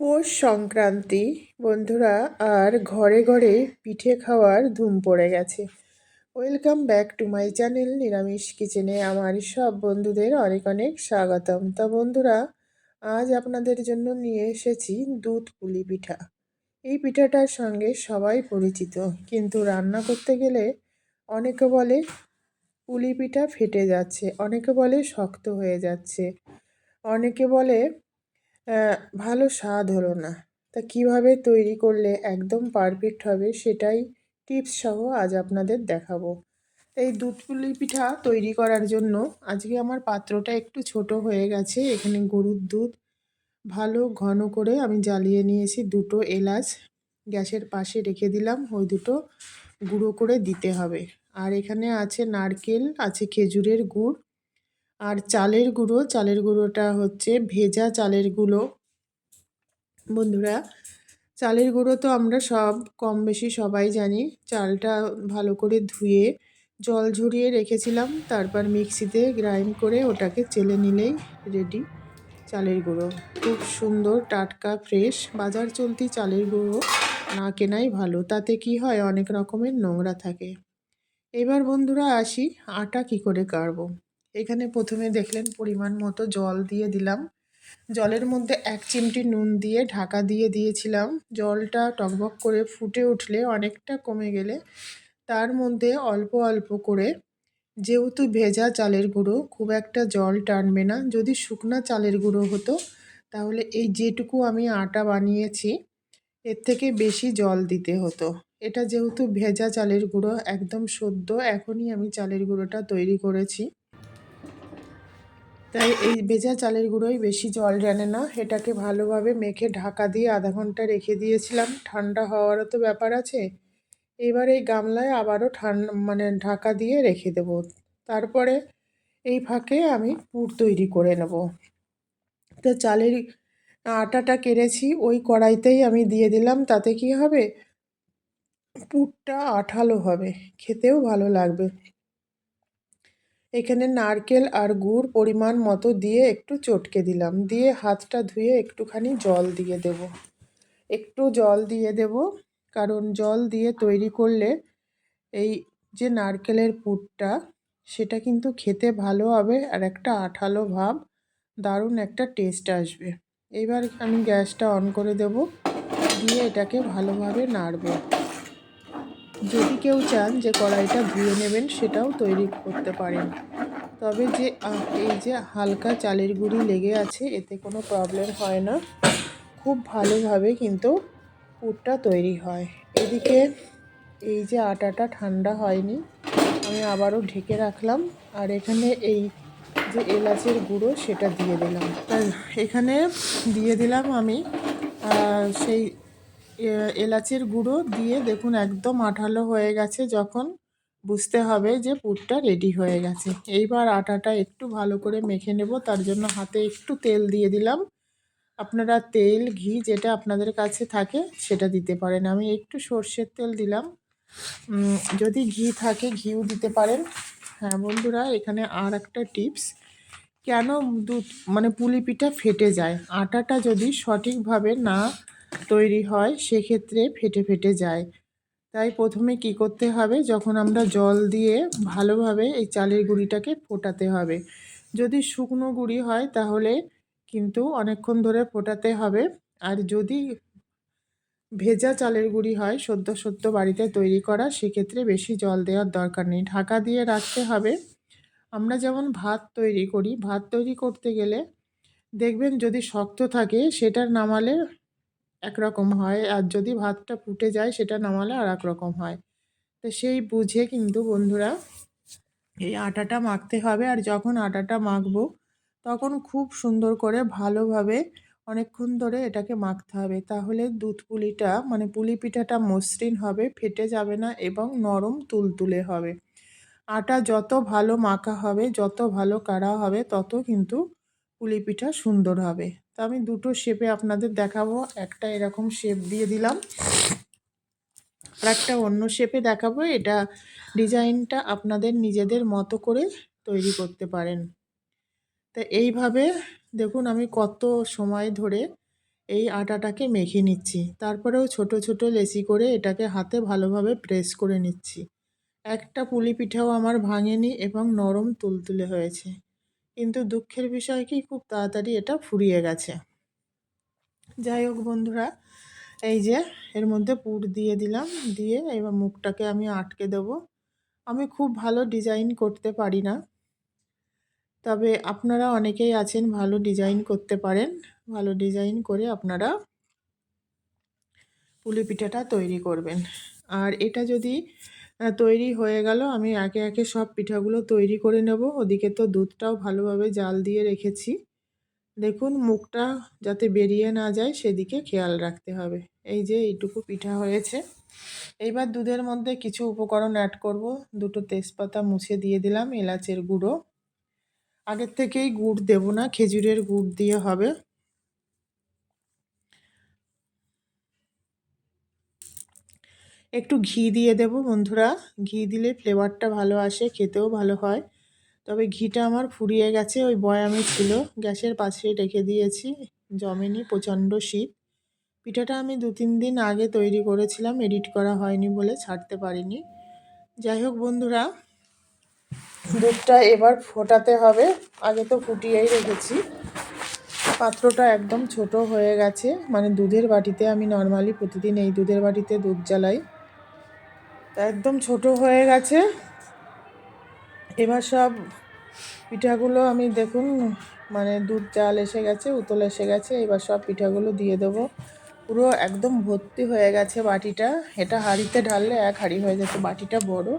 পৌষ সংক্রান্তি, বন্ধুরা, আর ঘরে ঘরে পিঠে খাওয়ার ধুম পড়ে গেছে। Welcome back to my channel নিরামিষ কিচেনে আমার সব বন্ধুদের অনেক অনেক স্বাগতম। তা বন্ধুরা, আজ আপনাদের জন্য নিয়ে এসেছি দুধ পুলি পিঠা। এই পিঠাটার সঙ্গে সবাই পরিচিত, কিন্তু রান্না করতে গেলে অনেকে বলে পুলি পিঠা ফেটে যাচ্ছে, অনেকে বলে শক্ত হয়ে যাচ্ছে, অনেকে বলে ভালো স্বাদ হলো না। তা কীভাবে তৈরি করলে একদম পারফেক্ট হবে সেটাই টিপস সহ আজ আপনাদের দেখাবো। এই দুধ পুলি পিঠা তৈরি করার জন্য আজকে আমার পাত্রটা একটু ছোট হয়ে গেছে, এখানে গরুর দুধ ভালো ঘন করে আমি জ্বালিয়ে নিয়েছি, দুটো এলাচ গ্যাসের পাশে রেখে দিলাম, ওই দুটো গুঁড়ো করে দিতে হবে। আর এখানে আছে নারকেল, আছে খেজুরের গুড় আর চালের গুঁড়ো, চালের গুঁড়োটা হচ্ছে ভেজা চালের গুঁড়ো। বন্ধুরা, চালের গুঁড়ো তো আমরা সব কম বেশি সবাই জানি। চালটা ভালো করে ধুয়ে জল ঝরিয়ে রেখেছিলাম, তারপর মিক্সিতে গ্রাইন্ড করে ওটাকে চেলে নিলেই রেডি চালের গুঁড়ো। খুব সুন্দর, টাটকা, ফ্রেশ, বাজার চলতি চালের গুঁড়ো না কেনাই ভালো। তাতে কি হয়, অনেক রকমের নোংরা থাকে। এবার বন্ধুরা আসি আটা কি করে কাড়বো এখানে প্রথমে দেখলেন পরিমাণ মতো জল দিয়ে দিলাম। জলের মধ্যে এক চিমটি নুন দিয়ে ঢাকা দিয়ে দিয়েছিলাম। জলটা টকবক করে ফুটে উঠলে অনেকটা কমে গেলে তার মধ্যে অল্প অল্প করে যেহেতু ভেজা চালের গুঁড়ো, খুব একটা জল টানবে না। যদি শুকনা চালের গুঁড়ো হতো, তাহলে এই যেটুকু আমি আটা বানিয়েছি, এর থেকে বেশি জল দিতে হতো। এটা যেহেতু ভেজা চালের গুঁড়ো, একদম সদ্য, এখনই আমি চালের গুঁড়োটা তৈরি করেছি। তাই এই ভেজা চালের গুঁড়োই বেশি জল জানে না। এটাকে ভালোভাবে মেখে ঢাকা দিয়ে আধা ঘণ্টা রেখে দিয়েছিলাম। ঠান্ডা হওয়ারও তো ব্যাপার আছে। এবার এই গামলায় আবারও ঠান্ডা মানে ঢাকা দিয়ে রেখে দেব। তারপরে এই ফাঁকে আমি পুর তৈরি করে নেব। তো চালের আটাটা কেড়েছি, ওই কড়াইতেই আমি দিয়ে দিলাম। তাতে কি হবে? পুরটা আঠালো হবে। খেতেও ভালো লাগবে। এখানে নারকেল আর গুড় পরিমাণ মতো দিয়ে একটু চটকে দিলাম। দিয়ে হাতটা ধুয়ে একটুখানি জল দিয়ে দেব। একটু জল দিয়ে দেব, কারণ জল দিয়ে তৈরি করলে এই যে নারকেলের পুরটা, সেটা কিন্তু খেতে ভালো হবে আর একটা আঠালো ভাব, দারুণ একটা টেস্ট আসবে। এবার আমি গ্যাসটা অন করে দেব, দিয়ে এটাকে ভালোভাবে নাড়ব। যদি কেউ চান যে কড়াইটা ধুয়ে নেবেন, সেটাও তৈরি করতে পারেন। তবে যে এই যে হালকা চালের গুঁড়ি লেগে আছে, এতে কোনো প্রবলেম হয় না। খুব ভালোভাবে কিন্তু পুরটা তৈরি হয়। এদিকে এই যে আটাটা ঠান্ডা হয়নি, আমি আবারও ঢেকে রাখলাম। আর এখানে এই যে এলাচের গুঁড়ো, সেটা দিয়ে দিলাম। এখানে দিয়ে দিলাম আমি সেই এলাচের গুঁড়ো দিয়ে দেখুন একদম আঠালো হয়ে গেছে, যখন বুঝতে হবে যে পুরটা রেডি হয়ে গেছে। এইবার আটাটা একটু ভালো করে মেখে নেব, তার জন্য হাতে একটু তেল দিয়ে দিলাম। আপনারা তেল, ঘি যেটা আপনাদের কাছে থাকে সেটা দিতে পারেন। আমি একটু সর্ষের তেল দিলাম। যদি ঘি থাকে ঘিও দিতে পারেন। হ্যাঁ বন্ধুরা, এখানে আর একটা টিপস। কেন দুধ মানে পুলি পিঠা ফেটে যায়? আটাটা যদি সঠিকভাবে না তৈরি হয়, সেক্ষেত্রে ফেটে ফেটে যায়। তাই প্রথমে কি করতে হবে? যখন আমরা জল দিয়ে ভালোভাবে এই চালের গুঁড়িটাকে ফোটাতে হবে। যদি শুকনো গুঁড়ি হয়, তাহলে কিন্তু অনেকক্ষণ ধরে ফোটাতে হবে। আর যদি ভেজা চালের গুঁড়ি হয়, সদ্য সদ্য বাড়িতে তৈরি করা, সেক্ষেত্রে বেশি জল দেওয়ার দরকার নেই। ঢাকা দিয়ে রাখতে হবে। আমরা যেমন ভাত তৈরি করি, ভাত তৈরি করতে গেলে দেখবেন যদি শক্ত থাকে সেটার নামালে একরকম হয় আর যদি ভাতটা ফুটে যায় সেটা নামালে আর এক রকম হয়। তো সেই বুঝে কিন্তু বন্ধুরা এই আটাটা মাখতে হবে আর যখন আটাটা মাখবো তখন খুব সুন্দর করে ভালোভাবে অনেকক্ষণ ধরে এটাকে মাখতে হবে। তাহলে দুধ পুলিটা মানে পুলি পিঠাটা মসৃণ হবে, ফেটে যাবে না এবং নরম তুলতুলে হবে। আটা যত ভালো মাখা হবে, যত ভালো কাড়া হবে তত কিন্তু পুলি পিঠা সুন্দর হবে। তো আমি দুটো শেপে আপনাদের দেখাবো। একটা এরকম শেপ দিয়ে দিলাম। আর একটা অন্য শেপে দেখাবো। এটা ডিজাইনটা আপনাদের নিজেদের মতো করে তৈরি করতে পারেন। তা এইভাবে দেখুন আমি কত সময় ধরে এই আটাটাকে মেখে নিচ্ছি। তারপরেও ছোট ছোট লেচি করে এটাকে হাতে ভালোভাবে প্রেস করে নিচ্ছি। একটা পুলি পিঠাও আমার ভাঙেনি এবং নরম তুলতুলে হয়েছে। কিন্তু দুঃখের বিষয় কি? খুব তাড়াতাড়ি এটা ফুরিয়ে গেছে। যাই হোক বন্ধুরা, এই যে এর মধ্যে পুর দিয়ে দিলাম, দিয়ে এবার মুখটাকে আমি আটকে দেব। আমি খুব ভালো ডিজাইন করতে পারি না। তবে আপনারা অনেকেই আছেন ভালো ডিজাইন করতে পারেন। ভালো ডিজাইন করে আপনারা পুলি পিঠাটা তৈরি করবেন। আর এটা যদি তৈরি হয়ে গেল। আমি একে একে সব পিঠাগুলো তৈরি করে নেব। ওদিকে তো দুধটাও ভালোভাবে জাল দিয়ে রেখেছি। দেখুন, মুখটা যাতে বেরিয়ে না যায়, সেদিকে খেয়াল রাখতে হবে। এই যে এইটুকু পিঠা হয়েছে। এইবার দুধের মধ্যে কিছু উপকরণ অ্যাড করব। দুটো তেজপাতা মুছে দিয়ে দিলাম, এলাচের গুঁড়ো। আগের থেকেই গুড় দেব না, খেজুরের গুড় দিয়ে হবে। একটু ঘি দিয়ে দেব বন্ধুরা। ঘি দিলে ফ্লেভারটা ভালো আসে, খেতেও ভালো হয়। তবে ঘিটা আমার ফুরিয়ে গেছে, ওই বয়ামে ছিল। গ্যাসের পাশে রেখে দিয়েছি, জমেনি প্রচণ্ড শীত। পিঠাটা আমি দু তিন দিন আগে তৈরি করেছিলাম এডিট করা হয়নি বলে ছাড়তে পারিনি। যাই হোক বন্ধুরা, দুধটা এবার ফোটাতে হবে। আগে তো ফুটিয়েই রেখেছি। পাত্রটা একদম ছোট হয়ে গেছে। মানে দুধের বাটিতে আমি নর্মালি প্রতিদিন এই দুধের বাটিতে দুধ জ্বালাই। তা একদম ছোট হয়ে গেছে। এবার সব পিঠাগুলো আমি দেখুন মানে দুধ চাল এসে গেছে, উতল এসে গেছে, এবার সব পিঠাগুলো দিয়ে দেবো। পুরো একদম ভর্তি হয়ে গেছে বাটিটা। এটা হাঁড়িতে ঢাললে এক হাঁড়ি হয়ে যেত, বাটিটা বড়,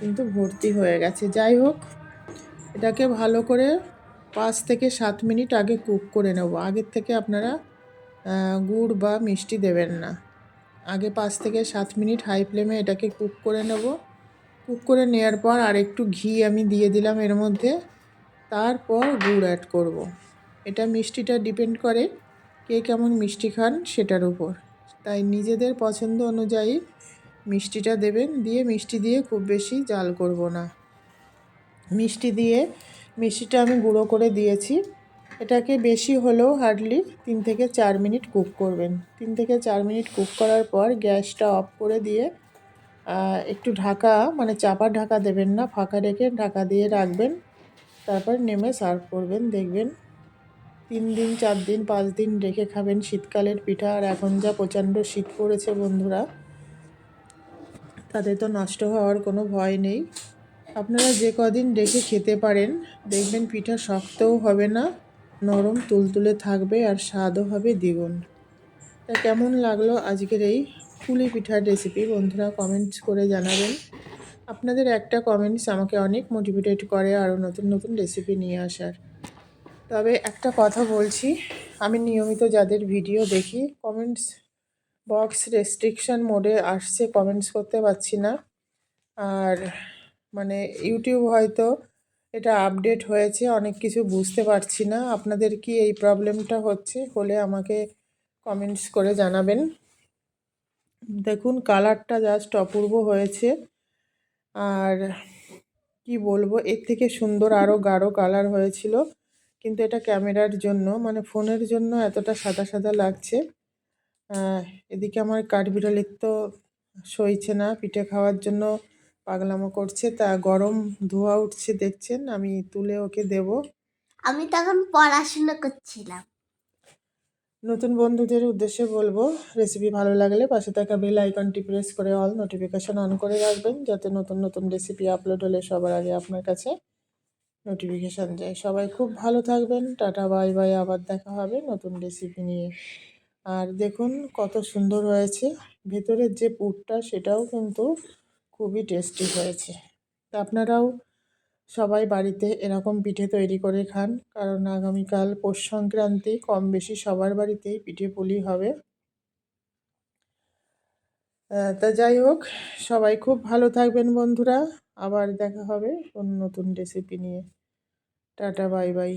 কিন্তু ভর্তি হয়ে গেছে। যাই হোক, এটাকে ভালো করে পাঁচ থেকে সাত মিনিট আগে কুক করে নেব। আগের থেকে আপনারা গুড় বা মিষ্টি দেবেন না। আগে পাঁচ থেকে সাত মিনিট হাই ফ্লেমে এটাকে কুক করে নেব। কুক করে নেওয়ার পর আর একটু ঘি আমি দিয়ে দিলাম এর মধ্যে। তারপর গুড় অ্যাড করব। এটা মিষ্টিটা ডিপেন্ড করে কে কেমন মিষ্টি খান সেটার উপর। তাই নিজেদের পছন্দ অনুযায়ী মিষ্টিটা দেবেন। দিয়ে মিষ্টি দিয়ে খুব বেশি জাল করব না। মিষ্টি দিয়ে, মিষ্টিটা আমি গুঁড়ো করে দিয়েছি। এটাকে বেশি হলেও হার্ডলি তিন থেকে চার মিনিট কুক করবেন। তিন থেকে চার মিনিট কুক করার পর গ্যাসটা অফ করে দিয়ে একটু ঢাকা মানে চাপা ঢাকা দেবেন না, ফাঁকা রেখে ঢাকা দিয়ে রাখবেন। তারপর নেমে সার্ভ করবেন, দেখবেন তিন দিন, চার দিন, পাঁচ দিন রেখে খাবেন শীতকালের পিঠা। আর এখন যা প্রচণ্ড শীত পড়েছে বন্ধুরা, তাতে তো নষ্ট হওয়ার কোনো ভয় নেই। আপনারা যে কদিন রেখে খেতে পারেন, দেখবেন পিঠা শক্তও হবে না। নরম তুলতুলে থাকবে আর স্বাদও হবে দ্বিগুণ। তা কেমন লাগল আজকের এই পুলি পিঠার রেসিপি বন্ধুরা কমেন্টস করে জানাবেন। আপনাদের একটা কমেন্টস আমাকে অনেক মোটিভেটেড করে আরও নতুন নতুন রেসিপি নিয়ে আসার। তবে একটা কথা বলছি, আমি নিয়মিত যাদের ভিডিও দেখি কমেন্টস বক্স রেস্ট্রিকশন মোডে আসছে কমেন্টস করতে পারছি না। আর মানে ইউটিউব হয়তো এটা আপডেট হয়েছে, অনেক কিছু বুঝতে পারছি না। আপনাদের কি এই প্রবলেমটা হচ্ছে হলে আমাকে কমেন্টস করে জানাবেন। দেখুন কালারটা জাস্ট অপূর্ব হয়েছে। আর কি বলব, এর থেকে সুন্দর আরও গাঢ় কালার হয়েছিল। কিন্তু এটা ক্যামেরার জন্য মানে ফোনের জন্য এতটা সাদা সাদা লাগছে। এদিকে আমার কাঠবিড়ালির তো সইছে না, পিঠে খাওয়ার জন্য পাগলামো করছে তা গরম ধোয়া উঠছে দেখছেন আমি তুলে ওকে দেব। আমি তখন পড়াশোনা করছিলাম। নতুন বন্ধুদের উদ্দেশ্যে বলব রেসিপি ভালো লাগলে পাশে থাকা বেল আইকনটি প্রেস করে অল নোটিফিকেশান অন করে রাখবেন যাতে নতুন নতুন রেসিপি আপলোড হলে সবার আগে আপনার কাছে নোটিফিকেশান যায়। সবাই খুব ভালো থাকবেন টাটা বাই বাই আবার দেখা হবে নতুন রেসিপি নিয়ে। আর দেখুন কত সুন্দর হয়েছে ভেতরের যে পুরটা সেটাও কিন্তু খুবই টেস্টি হয়েছে। আপনারাও সবাই বাড়িতে এরকম পিঠে তৈরি করে খান, কারণ আগামীকাল পৌষ সংক্রান্তি কম বেশি সবার বাড়িতেই পিঠে পুলি হবে। তা যাই হোক, সবাই খুব ভালো থাকবেন বন্ধুরা। আবার দেখা হবে কোন নতুন রেসিপি নিয়ে। Tata bye bye